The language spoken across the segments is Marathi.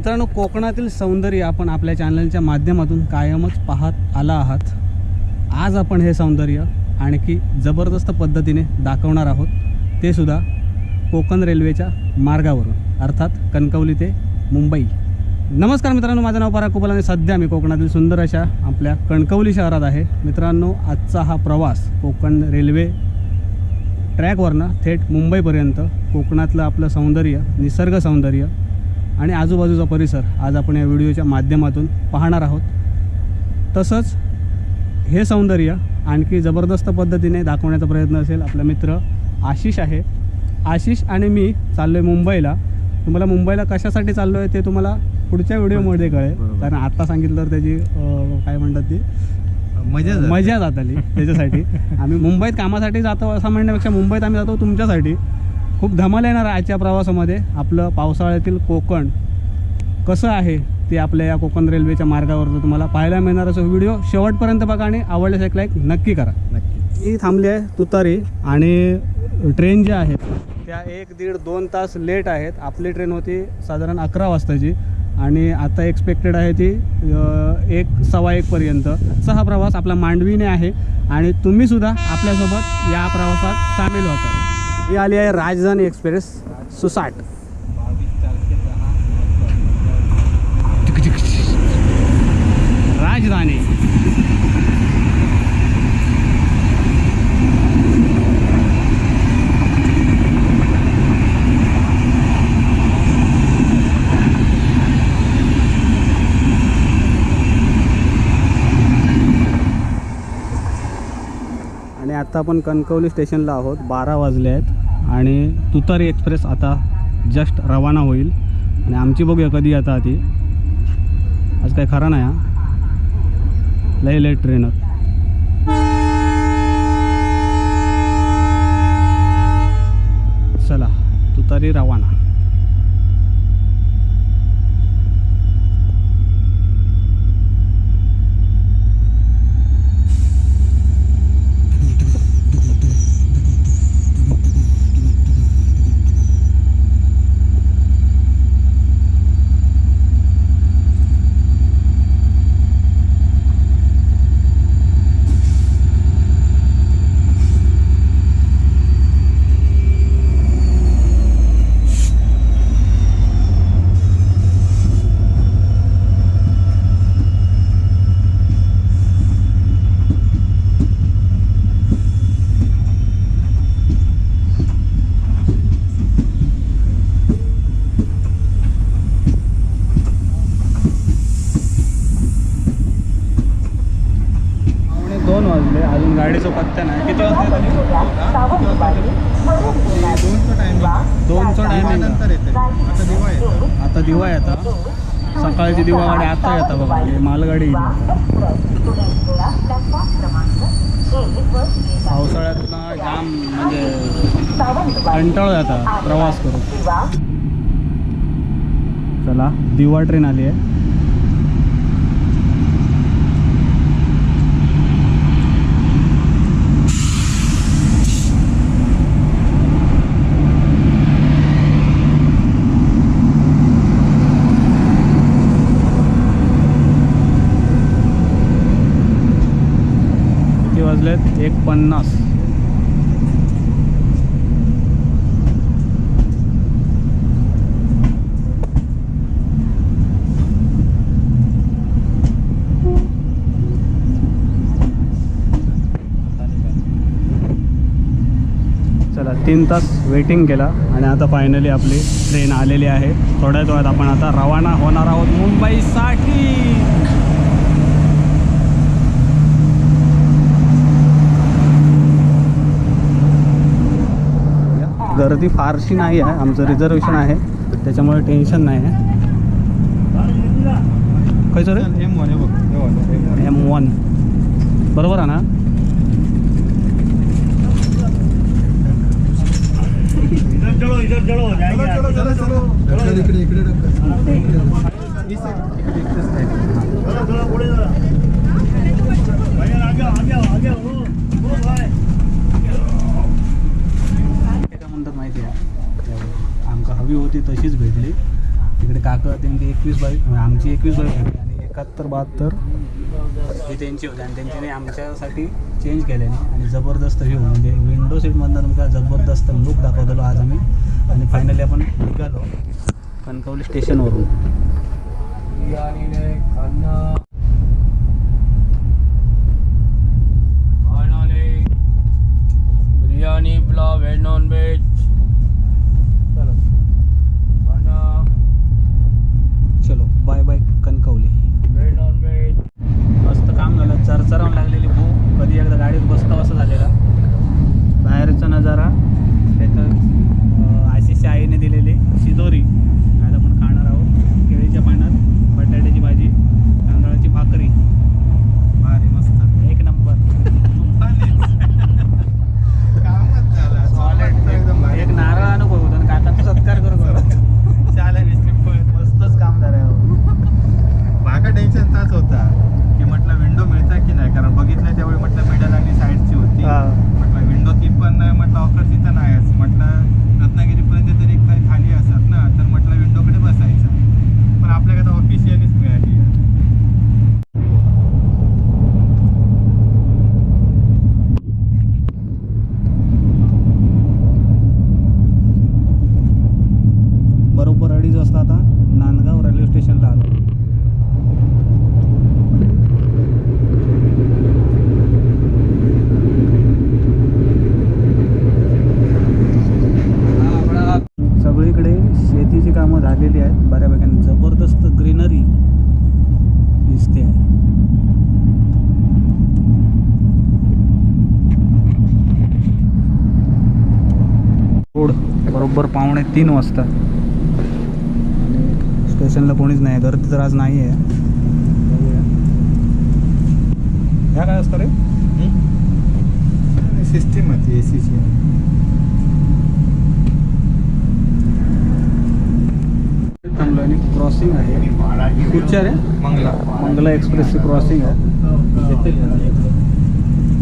मित्रांनो कोकणातील सौंदर्य आपण आपल्या चॅनलच्या माध्यमातून कायमच पाहत आला आहात. आज आपण हे सौंदर्य आणखी जबरदस्त पद्धतीने दाखवणार आहोत. ते सुद्धा कोकण रेल्वेच्या मार्गावरून अर्थात कणकवली ते मुंबई. नमस्कार मित्रांनो माझं नाव पराग आणि सध्या मी कोकणातील सुंदर अशा आपल्या कणकवली शहरात आहे. मित्रांनो आजचा हा प्रवास कोकण रेल्वे ट्रॅकवरनं थेट मुंबईपर्यंत कोकणातलं आपलं सौंदर्य निसर्ग सौंदर्य आणि आजूबाजूचा परिसर आज आपण या व्हिडिओच्या माध्यमातून पाहणार आहोत. तसंच हे सौंदर्य आणखी जबरदस्त पद्धतीने दाखवण्याचा प्रयत्न असेल आपला मित्र आशिष आहे. आशिष आणि मी चाललो आहे मुंबईला. तुम्हाला मुंबईला कशासाठी चाललो आहे ते तुम्हाला पुढच्या व्हिडिओमध्ये कळेल. कारण आता सांगितलं तर त्याची काय म्हणतात ती? मजा. मजा जात आली त्याच्यासाठी. आम्ही मुंबईत कामासाठी जातो असं म्हणण्यापेक्षा मुंबईत आम्ही जातो तुमच्यासाठी. खूप धमाल येणार आजच्या प्रवासामध्ये. आपलं पावसाळ्यातील कोकण कसं आहे ते आपल्या या कोकण रेल्वेच्या मार्गावर तुम्हाला पाहायला मिळणार असं व्हिडिओ शेवटपर्यंत बघा आणि आवडल्यास एक लाईक नक्की करा. नक्की. ही थांबली आहे तुतारी आणि ट्रेन ज्या आहेत त्या एक दीड दोन तास लेट आहेत. आपली ट्रेन होती साधारण अकरा वाजताची आणि आता एक्सपेक्टेड आहे ती एक सव्वा एकपर्यंत असा हा प्रवास आपला मांडवीने आहे आणि तुम्हीसुद्धा आपल्यासोबत या प्रवासात सामील होता ही आली आहे राजधानी एक्सप्रेस सुसाट. राजधानी. आणि आता आपण कणकवली स्टेशनला आहोत. बारा वाजले आहेत. आणि तुतारी एक्सप्रेस आता जस्ट रवाना होईल. आणि आमची बघूया कधी आता ती. आज काय खरा नाही हा. लय लेट ट्रेनर चला तुतारी रवाना पावणे दोन वाजले अजून गाडीचं पत्ता नाही. किती दोनचं टायमिंग दोनचं टायमिंग नंतर येते. आता दिवा येतो. आता दिवा येता. सकाळची दिवा गाडी आता येता बघा. मालगाडी. पावसाळ्यात ना जाम म्हणजे कंटाळ जाता प्रवास करून. चला दिवा ट्रेन आली आहे. वाजलेत एक पन्नास. चला तीन तास वेटिंग केला आणि आता फायनली आपली ट्रेन आलेली आहे. थोड्याच वेळात आपण आता रवाना होणार आहोत मुंबईसाठी. गर्दी फारशी नाही आहे. आमचं रिझर्वेशन आहे. त्याच्यामुळे टेन्शन नाही आहे. काय सर एम वन आहे हे. एम वन बरोबर आहे ना? चलो चलो. चलो इकडे इकडे इकडे वीस सेकंद. इकडे इकडेच आहे. काय म्हणतात माहिती आहे आमका हवी होती तशीच भेटली. तिकडे काका त्यांची एकवीस बाईक आमची एकवीस बाईक भेटली आणि एकाहत्तर बहात्तर ही त्यांची होती आणि त्यांच्याने आमच्यासाठी चेंज केल्याने आणि जबरदस्त व्ह्यू म्हणजे विंडो सीटमधनं तुमका जबरदस्त लुक दाखवलेलो आज आम्ही. आणि फायनली आपण निघालो कणकवली स्टेशनवरून biryani pulao veg non veg चलो bye bye Kankavli. Veg non veg मस्त काम झालं. चरचरावून लागलेली भूक. कधी एकदा गाडीत बसता असं झालेला बाहेरचा नजारा त्यात आशिषच्या आईने दिलेली शिदोरी आज आपण खाणार आहोत केळीच्या पानात बटाट्याची भाजी तांदळाची भाकरी भारी मस्त एक नंबर कामच झालं सॉलिड एकदम भारी. एक नारळ अनुभव होता आणि काकांचा सत्कार करतो चालेल मस्तच काम झालं मागा टेन्शन ताच होता की म्हटलं विंडो मिळता की नाही कारण बघितलं त्यावेळी म्हटलं मिडल आणि साईडची होती म्हटलं विंडो ती पण नाही म्हटलं ऑफर तिथं नाहीच म्हटलं रत्नागिरीपर्यंत तरी काही खाली असतात ना तर म्हटलं विंडोकडे बसायचं पण आपल्याकडे ऑफिशियलीच मिळाली बरोबर अडीच वाजता आता नांदगाव रेल्वे स्टेशनला आलो सगळीकडे शेतीची कामं झालेली आहेत बऱ्यापैकी आणि जबरदस्त ग्रीनरी दिसते आहे रोड बरोबर पावणे तीन वाजता. आणि स्टेशनला कोणीच नाही गर्दी तर आज नाही आहे. ह्या काय असतं रे? सिस्टीम होती ए सीची थांबलो आणि क्रॉसिंग आहे. कुठच्या रे? मंगला. मंगला एक्सप्रेसची क्रॉसिंग आहे.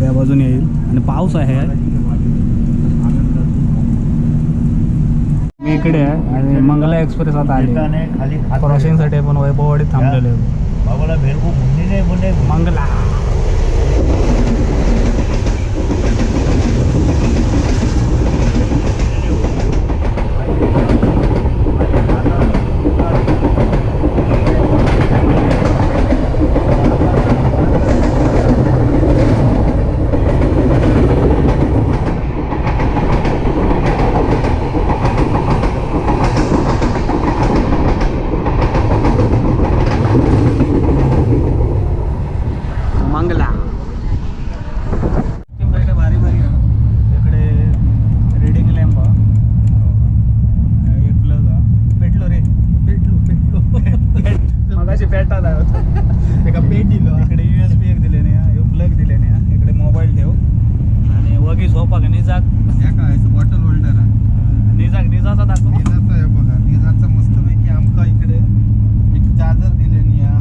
त्या बाजूने येईल. आणि पाऊस आहे. मी इकडे आहे आणि मंगला एक्सप्रेस आता आली. क्रॉसिंगसाठी आपण वैभववाडीत थांबलेलो आहे. बाबाला मंगला मंगला इकडे भारी भारी आहे. इकडे रिडिंग लॅम्प एक प्लग पेटलो रे पेटलो पेटलो मगाशी पेटायला होता एका पेट दिलं इकडे यू एस बी एक दिले नाही प्लग दिले नाही इकडे मोबाईल ठेव आणि वगी झोपा का निजाक या काय बॉटल होल्डर आहे निजाक निजाचा दाखव निजाचं आहे बघा निजाचं मस्तपैकी आमका इकडे एक चादर दिले निया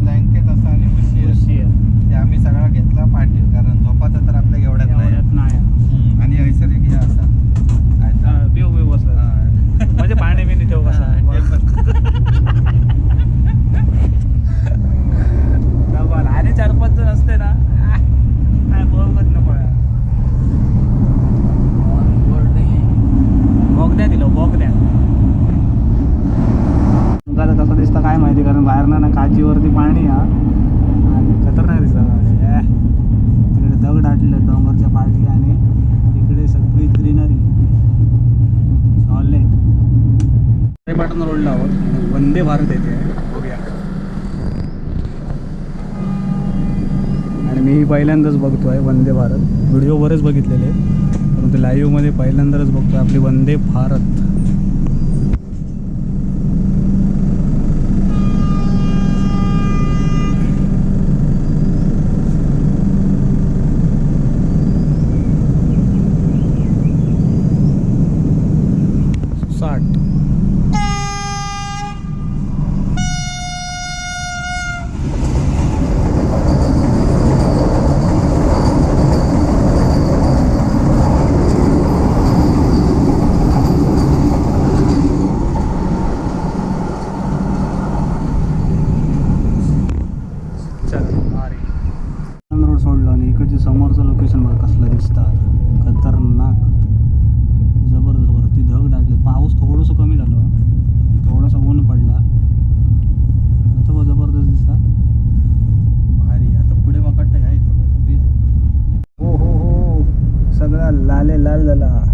ब्लँकेट असा आणि उशी आहे. खुशी आहे. ते आम्ही सगळा घेतला पाठीव कारण झोपाचा तर आपल्या एवढ्यात नाही एवढ्यात नाही हम्म. आणि ऐसर एक हे असा काय तर- हा, बिव बिव बसला हा. म्हणजे पाणी बिणी ठेव हा, ते कसं पण. डबल आणि चार पाच जण असते ना आह, काय बघत नको यार. बॉगद्या दिलं बॉगद्या तुमका दिसतं काय माहिती कारण बाहेरनं ना काचीवरती पाणी हा. आणि खतरनाक दिसतं ए, तिकडे दगड आटले डोंगरच्या पाठी आणि तिकडे सगळी ग्रीनरी. सॉलेट पाटण रोडला आहोत वंदे भारत येते. बघूया. आणि मी पहिल्यांदाच बघतोय वंदे भारत. व्हिडिओ बरेच बघितलेले. परंतु लाईव्हमध्ये पहिल्यांदाच बघतोय आपली Vande Bharat. la la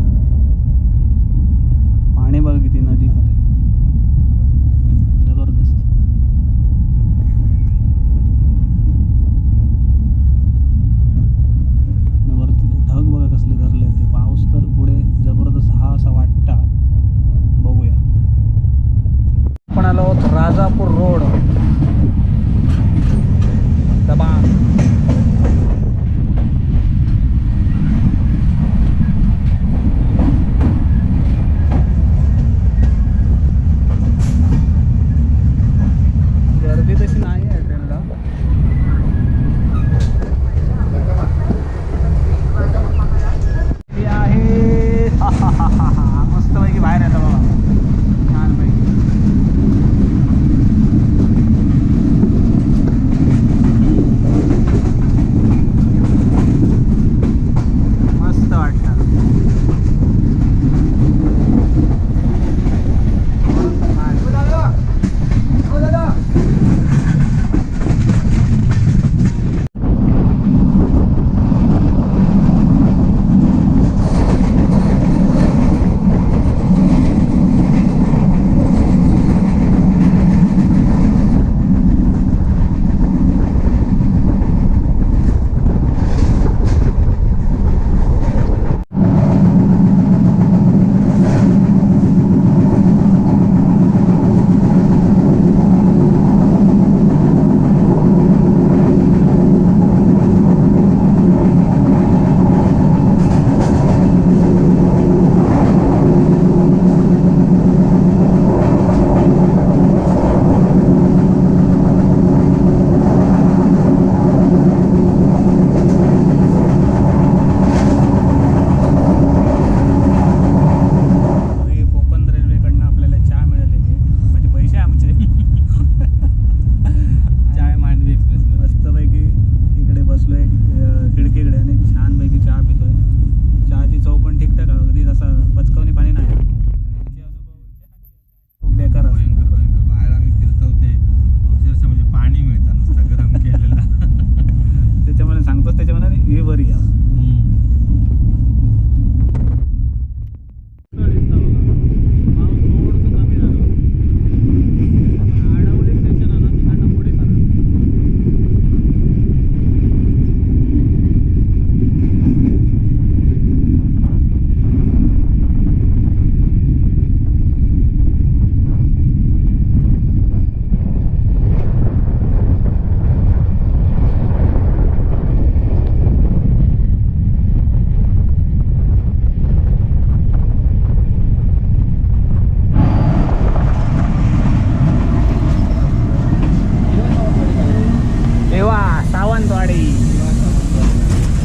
Sawantwadi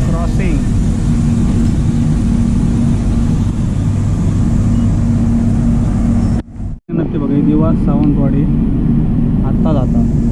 crossing नक्की बघा दिवस सावंतवाडी आत्ता जाता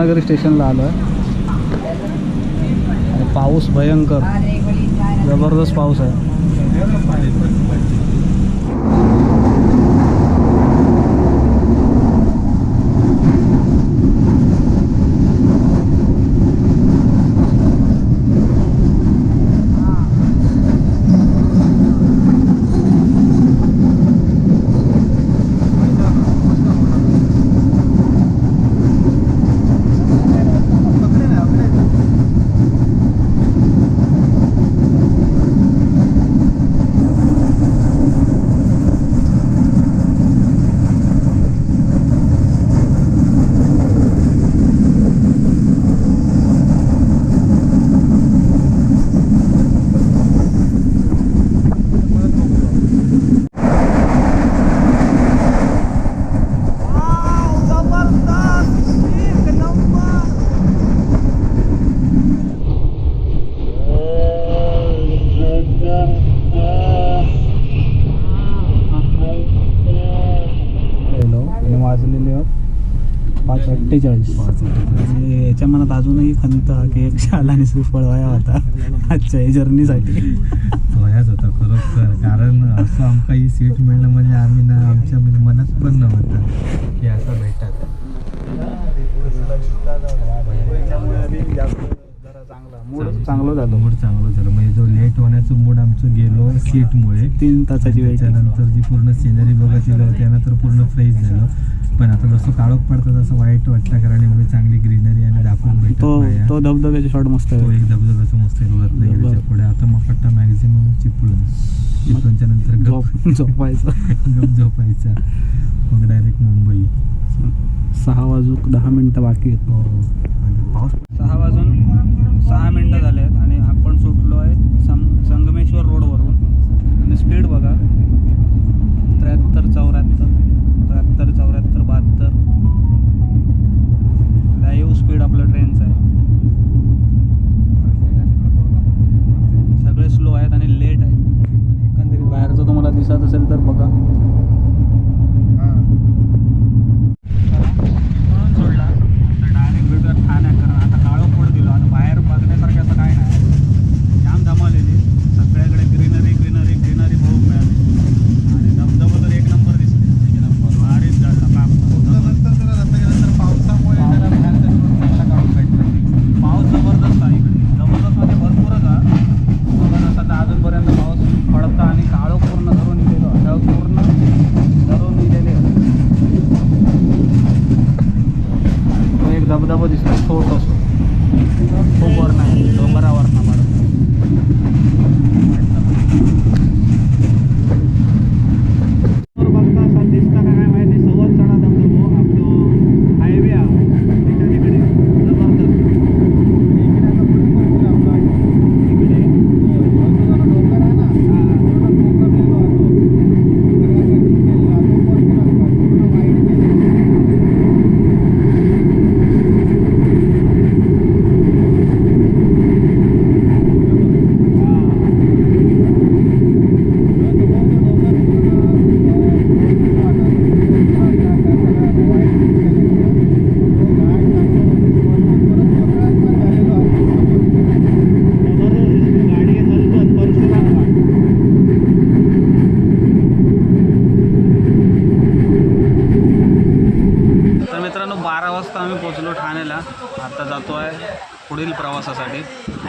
रत्नागिरी स्टेशनला आलो आहे पाऊस भयंकर. जबरदस्त पाऊस आहे हॅलो आणि वाजलेले आहेत पाच अठ्ठेचाळीस आणि याच्या मनात अजूनही खंत की एक शाला आणि श्रीफळ व्हाया होता आजच्या या जर्नीसाठी वयाच होता खरोखर. कारण असं आमका ही सीट मिळणं म्हणजे आम्ही ना आमच्या म्हणजे मनात पण नव्हतं की असं भेटत. मूड चांगलं झालं. मूड चांगलं झालं. म्हणजे होण्याचं मूड आमचं गेलो सीटमुळे. तीन तासाची वेळ त्याच्यानंतर जी पूर्ण सिनरी बघितली त्यानं तर पूर्ण फ्रेश झालं. पण आता जसं काळोख पडतं तसं वाईट वाटतं कारण एवढी चांगली ग्रीनरी आणि दाखवून भेटत तो धबधब्याचे शॉट मस्त तो आहे एक धबधब्याचं मस्त आहे रत्नागिरीच्या. पुढे. आता मग वाटतं मॅक्झिमम चिपळून चिपळूणच्या नंतर गप. झोप झोपायचं. गप झोपायचा. मग डायरेक्ट मुंबई. सहा वाजूक दहा मिनटं बाकी आहेत. हो. आणि पाऊस सहा वाजून सहा मिनटं झाले आहेत आणि आपण सुटलो आहे.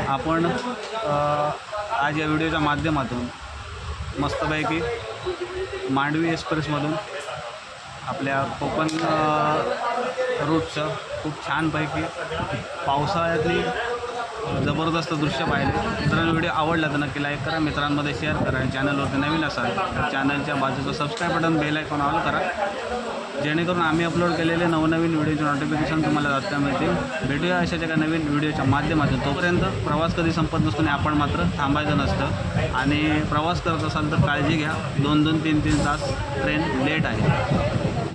आपण आज या व्हिडिओच्या माध्यमातून मस्तपैकी मांडवी एक्सप्रेसमधून आपल्या कोकण रूटचं खूप छानपैकी पावसाळ्यातली जबरदस्त दृश्य पाहिले. मित्रांनो व्हिडिओ आवडला तर नक्की लाईक करा. मित्रांमध्ये शेअर करा आणि चॅनलवरती नवीन असाल चॅनलच्या बाजूचं subscribe button bell icon all करा. जेणेकरून आम्ही अपलोड केलेले नवनवीन व्हिडिओचे नोटिफिकेशन तुम्हाला जाता मिळतील. भेटूया अशाच एका नवीन व्हिडिओच्या माध्यमातून. तोपर्यंत प्रवास कधी संपत नसतो आणि आपण मात्र थांबायचं नसतं. आणि प्रवास करत असाल तर काळजी घ्या. दोन दोन तीन तीन तास ट्रेन लेट आहे.